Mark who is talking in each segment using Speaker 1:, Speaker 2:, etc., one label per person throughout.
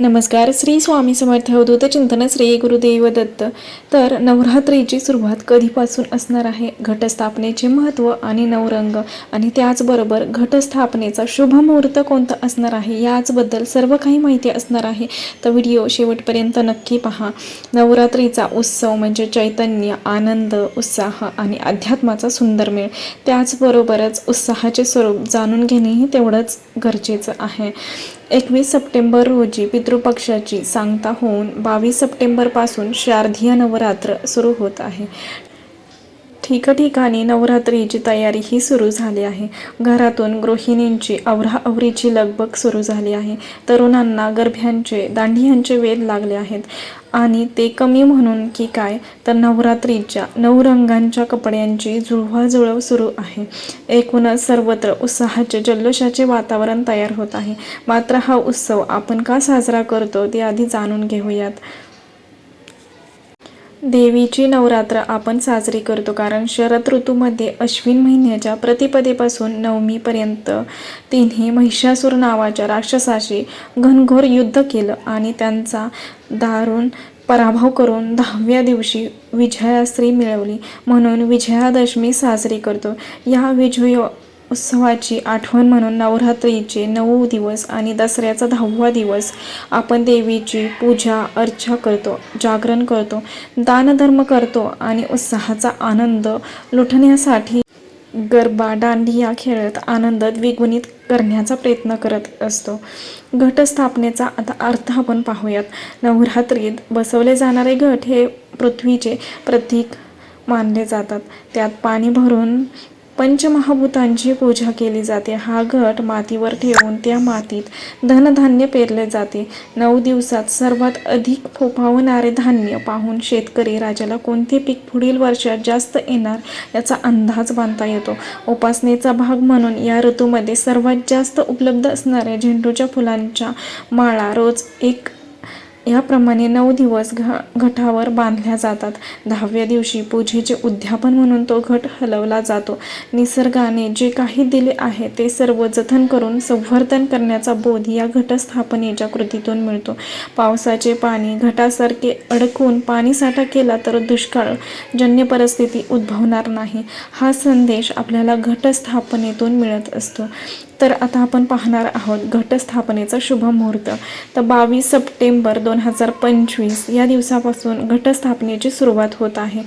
Speaker 1: नमस्कार श्री स्वामी समर्थ अवधूत चिंतन श्री गुरुदेव दत्त. तर नवरात्रीची सुरुवात कधीपासून असणार आहे? घटस्थापनेचे महत्त्व आणि नवरंग आणि त्याचबरोबर घटस्थापनेचा शुभ मुहूर्त कोणता असणार आहे? याचबद्दल सर्व काही माहिती असणार आहे. तर व्हिडिओ शेवटपर्यंत नक्की पहा. नवरात्रीचा उत्सव म्हणजे चैतन्य आनंद उत्साह आणि अध्यात्माचा सुंदर मेळ. त्याचबरोबरच उत्साहाचे स्वरूप जाणून घेणेही तेवढंच गरजेचं आहे. एकवीस सप्टेंबर रोजी पितृपक्षाची सांगता होऊन बावीस सप्टेंबरपासून शारदीय नवरात्र सुरू होत आहे. ठिकठिकाणी नवरात्रीची तयारी ही सुरू झाली आहे. घरातून गृहिणींची आवराआवरीची लगबग सुरू झाली आहे. तरुणांना गर्भ्यांचे दांडियांचे वेध लागले आहेत. आणि ते कमी म्हणून की काय तर नवरात्रीच्या नऊ रंगांच्या कपड्यांची जुळवाजुळव सुरू आहे. एकूणच सर्वत्र उत्साहाचे जल्लोषाचे वातावरण तयार होत आहे. मात्र हा उत्सव आपण का साजरा करतो ते आधी जाणून घेऊयात. देवीची नवरात्र आपण साजरी करतो कारण शरद ऋतूमध्ये अश्विन महिन्याच्या प्रतिपदेपासून नवमीपर्यंत तिने महिषासूर नावाच्या राक्षसाशी घनघोर युद्ध केलं आणि त्यांचा दारुण पराभव करून दहाव्या दिवशी विजयाश्री मिळवली. म्हणून विजयादशमी साजरी करतो. या विजय उत्सवाची आठवण म्हणून नवरात्रीचे नऊ दिवस आणि दसऱ्याचा दहावा दिवस आपण देवीची पूजा अर्चा करतो जागरण करतो दानधर्म करतो आणि उत्साहाचा आनंद लुटण्यासाठी गरबा दांडिया खेळत आनंद द्विगुणित करण्याचा प्रयत्न करत असतो. घटस्थापनेचा आता अर्थ आपण पाहूयात. नवरात्रीत बसवले जाणारे घट हे पृथ्वीचे प्रतीक मानले जातात. त्यात पाणी भरून पंचमहाभूतांची पूजा केली जाते. हा घट मातीवर ठेवून त्या मातीत धनधान्य पेरले जाते. नऊ दिवसात सर्वात अधिक फोफावणारे धान्य पाहून शेतकरी राजाला कोणते पीक पुढील वर्षात जास्त येणार याचा अंदाज बांधता येतो. उपासनेचा भाग म्हणून या ऋतूमध्ये सर्वात जास्त उपलब्ध असणाऱ्या झेंडूच्या फुलांच्या माळा रोज एक याप्रमाणे नऊ दिवस घ घटावर बांधल्या जातात. दहाव्या दिवशी पूजेचे उद्यापन म्हणून तो घट हलवला जातो. निसर्गाने जे काही दिले आहे ते सर्व जतन करून संवर्धन करण्याचा बोध या घटस्थापनेच्या कृतीतून मिळतो. पावसाचे पाणी घटासारखे अडकून पाणीसाठा केला तर दुष्काळजन्य परिस्थिती उद्भवणार नाही. हा संदेश आपल्याला घटस्थापनेतून मिळत असतो. तर आता आपण पाहणार आहोत घटस्थापनेचा शुभ मुहूर्त. तर बावीस सप्टेंबर दोन हजार पंचवीस या दिवसापासून घटस्थापनेची सुरुवात होत आहे.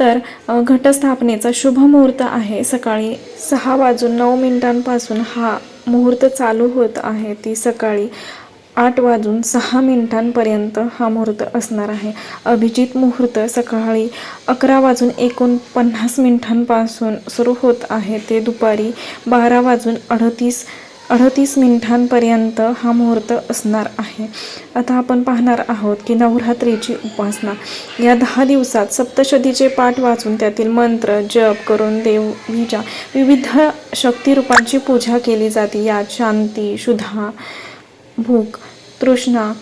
Speaker 1: तर घटस्थापनेचा शुभ मुहूर्त आहे. सकाळी सहा वाजून नऊ मिनिटांपासून हा मुहूर्त चालू होत आहे. ती सकाळी आठ वाजून सहा मिनिटांपर्यंत हा मुहूर्त असणार आहे. अभिजित मुहूर्त सकाळी अकरा वाजून एकोणपन्नास मिनिटांपासून सुरू होत आहे. ते दुपारी बारा वाजून अडतीस अडतीस मिनिटांपर्यंत हा मुहूर्त असणार आहे. आता आपण पाहणार आहोत की नवरात्रीची उपासना. या दहा दिवसात सप्तशतीचे पाठ वाचून त्यातील मंत्र जप करून देवीच्या विविध शक्तिरूपांची पूजा केली जाते. यात शांती शुद्धा भूक तृष्णा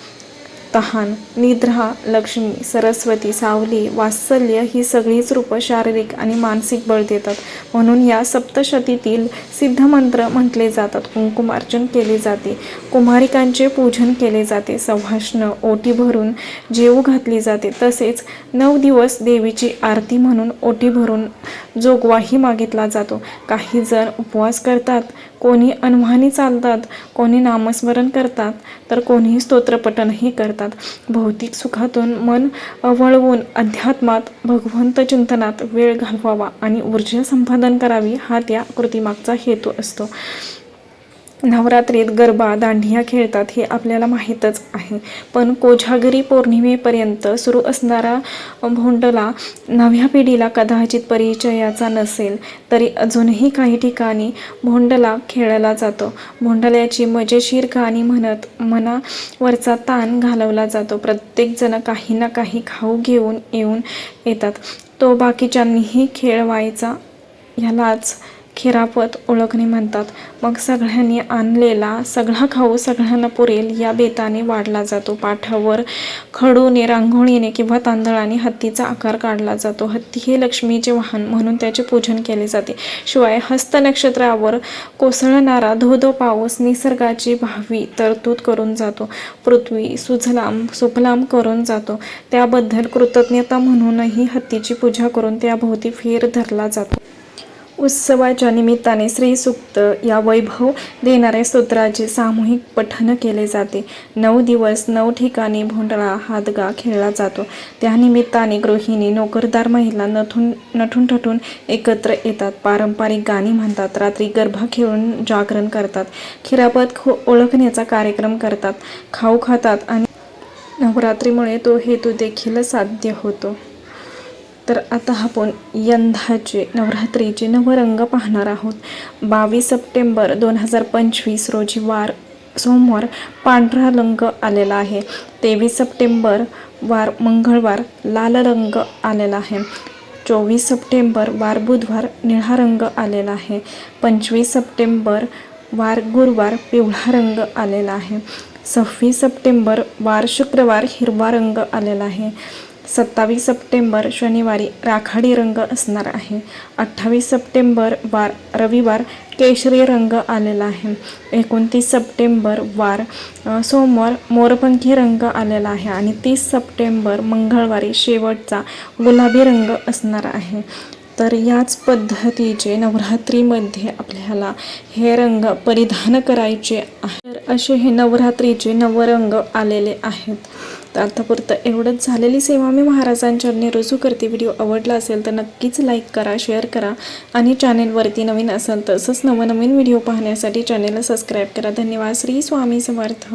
Speaker 1: तहान निद्रा लक्ष्मी सरस्वती सावली वात्सल्य ही सगळीच रूपं शारीरिक आणि मानसिक बळ देतात. म्हणून या सप्तशतीतील सिद्धमंत्र म्हटले जातात. कुंकुमार्चन केले जाते. कुमारिकांचे पूजन केले जाते. सवाष्ण ओटी भरून जेऊ घातली जाते. तसेच नऊ दिवस देवीची आरती म्हणून ओटी भरून जोगवाही मागितला जातो. काही जण उपवास करतात कोणी अनवाणी चालतात कोणी नामस्मरण करतात तर कोणी स्तोत्रपठणही करतात. भौतिक सुखातून मन वळवून अध्यात्मात भगवंत चिंतनात वेळ घालवावा आणि ऊर्जा संपादन करावी हा त्या कृतीमागचा हेतू असतो. नवरात्रीत गरबा दांडिया खेळतात हे आपल्याला माहीतच आहे. पण कोजागरी पौर्णिमेपर्यंत सुरू असणारा भोंडला नव्या पिढीला कदाचित परिचयाचा नसेल तरी अजूनही काही ठिकाणी भोंडला खेळला जातो. भोंडल्याची मजेशीर गाणी म्हणत मनावरचा ताण घालवला जातो. प्रत्येकजण काही ना काही खाऊ घेऊन येऊन येतात. तो बाकीच्यांनीही खेळवायचा ह्यालाच खिरापत ओळखणे म्हणतात. मग सगळ्यांनी आणलेला सगळा खाऊ सगळ्यांना पुरेल या बेताने वाढला जातो. पाठावर खडूने रांगोळीने किंवा तांदळाने हत्तीचा आकार काढला जातो. हत्ती हे लक्ष्मीचे वाहन म्हणून त्याचे पूजन केले जाते. शिवाय हस्त नक्षत्रावर कोसळणारा धोधो पाऊस निसर्गाची भावी तरतूद करून जातो. पृथ्वी सुजलाम सुफलाम करून जातो. त्याबद्दल कृतज्ञता म्हणूनही हत्तीची पूजा करून त्याभोवती फेर धरला जातो. उत्सवाच्या निमित्ताने श्रीसुक्त या वैभव देणाऱ्या स्तोत्राचे सामूहिक पठण केले जाते. नऊ दिवस नऊ ठिकाणी भोंडळा हादगा खेळला जातो. त्या निमित्ताने गृहिणी नोकरदार महिला नथून नठून ठठून एकत्र येतात. पारंपरिक गाणी म्हणतात. रात्री गर्भा खेळून जागरण करतात. खिरापत खो ओळखण्याचा कार्यक्रम करतात. खाऊ खातात आणि नवरात्रीमुळे तो हेतू देखील साध्य होतो. तर आता आपण यंदाचे नवरात्रीचे नवरंग पाहणार आहोत. बावीस सप्टेंबर दोन हजार पंचवीस रोजी वार सोमवार पांढरा रंग आलेला आहे. तेवीस सप्टेंबर वार मंगळवार लाल रंग आलेला आहे. चोवीस सप्टेंबर वार बुधवार निळा रंग आलेला आहे. पंचवीस सप्टेंबर वार गुरुवार पिवळा रंग आलेला आहे. सव्वीस सप्टेंबर वार शुक्रवार हिरवा रंग आलेला आहे. सत्तावीस सप्टेंबर शनिवारी राखाडी रंग असणार आहे. अठ्ठावीस सप्टेंबर वार रविवार केशरी रंग आलेला आहे. एकोणतीस सप्टेंबर वार सोमवार मोरपंखी रंग आलेला आहे आणि तीस सप्टेंबर मंगळवारी शेवटचा गुलाबी रंग असणार आहे. तर याच पद्धतीचे नवरात्रीमध्ये आपल्याला हे रंग परिधान करायचे आहे. तर असे हे नवरात्रीचे नवरंग आलेले आहेत. तर आतापुरतं एवढंच झालेली सेवा मी महाराजांच्या रुजू करते. व्हिडिओ आवडला असेल तर नक्कीच लाईक करा शेअर करा आणि चॅनेलवरती नवीन असेल तसंच नवनवीन व्हिडिओ पाहण्यासाठी चॅनेलला सबस्क्राईब करा. धन्यवाद. श्री स्वामी समर्थ.